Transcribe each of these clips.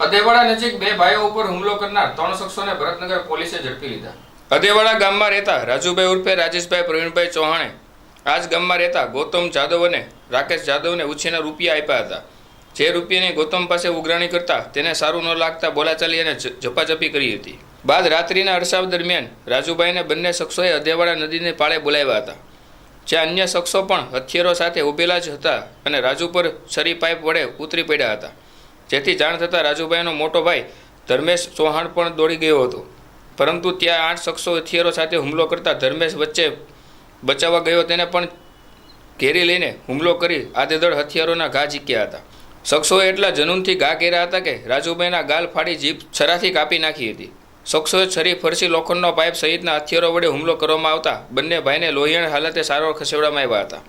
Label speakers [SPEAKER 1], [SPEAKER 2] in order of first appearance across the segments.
[SPEAKER 1] અદેવાડા નજીક બે ભાઈઓ ઉપર હુમલો કરનાર ત્રણ શખ્સોને ભરતનગર પોલીસે ઝડપી લીધા. અદેવાડા ગામમાં રહેતા રાજુભાઈ ઉર્ફે રાજેશભાઈ પ્રવીણભાઈ ચૌહાણે આ જ ગામમાં રહેતા ગૌતમ જાદવ અને રાકેશ જાદવને ઉછીના રૂપિયા આપ્યા હતા. જે રૂપિયાની ગૌતમ પાસે ઉઘરાણી કરતા તેને સારું ન લાગતા બોલાચાલી અને ઝપાઝપી કરી હતી. બાદ રાત્રિના અરસાવ દરમિયાન રાજુભાઈને બંને શખ્સોએ અદેવાડા નદીને પાળે બોલાવ્યા હતા. જ્યાં અન્ય શખ્સો પણ હથિયારો સાથે ઊભેલા જ હતા અને રાજુ પર છરી પાઇપ વડે ઉતરી પડ્યા હતા. જેથી જાણ થતાં રાજુભાઈનો મોટો ભાઈ ધર્મેશ ચૌહાણ પણ દોડી ગયો હતો. પરંતુ ત્યાં આઠ શખ્સો હથિયારો સાથે હુમલો કરતા ધર્મેશ વચ્ચે બચાવવા ગયો તેને પણ ઘેરી લઈને હુમલો કરી આદેદળ હથિયારોના ઘા ઝીક્યા હતા. શખ્સોએ એટલા જનૂનથી ઘા કર્યા હતા કે રાજુભાઈના ગાલ ફાડી જીભ છરાથી કાપી નાખી હતી. શખ્સોએ છરી ફરસી લોખંડનો પાઇપ સહિતના હથિયારો વડે હુમલો કરવામાં આવતા બંને ભાઈને લોહિયાણ હાલતે સારવાર ખસેડવામાં આવ્યા હતા.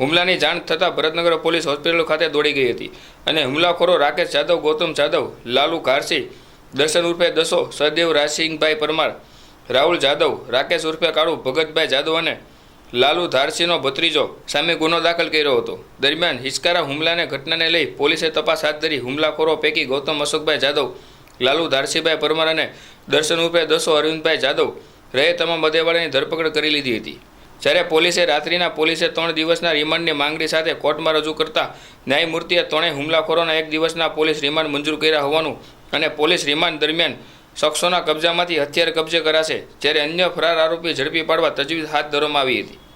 [SPEAKER 1] હુમલાની જાણ થતાં ભરતનગર પોલીસ હોસ્પિટલ ખાતે દોડી ગઈ હતી અને હુમલાખોરો રાકેશ જાદવ ગૌતમ જાદવ લાલુ ઘારસી, દર્શન ઉર્ફે દસો, સહદેવ રાજસિંહભાઈ પરમાર, રાહુલ જાદવ રાકેશ ઉર્ફે કાળુ, ભગતભાઈ જાદવ અને લાલુ ધારસીનો ભત્રીજો સામે ગુનો દાખલ કર્યો હતો. દરમિયાન હિચકારા હુમલાને ઘટનાને લઈ પોલીસે તપાસ હાથ ધરી હુમલાખોરો પૈકી ગૌતમ અશોકભાઈ જાદવ લાલુ ધારસીભાઈ પરમાર અને દર્શન ઉર્ફે દસો અરવિંદભાઈ જાદવ રહે તમામ બધેવાળાની ધરપકડ કરી લીધી હતી. જ્યારે પોલીસે રાત્રિના પોલીસે ત્રણ દિવસના રિમાન્ડની માંગણી સાથે કોર્ટમાં રજૂ કરતા ન્યાયમૂર્તિએ ત્રણેય હુમલાખોરોના એક દિવસના પોલીસ રિમાન્ડ મંજૂર કર્યા હોવાનું અને પોલીસ રિમાન્ડ દરમિયાન શખ્સોના કબજામાંથી હથિયાર કબજે કરાશે, જ્યારે અન્ય ફરાર આરોપી ઝડપી પાડવા તજવીજ હાથ ધરવામાં આવી હતી.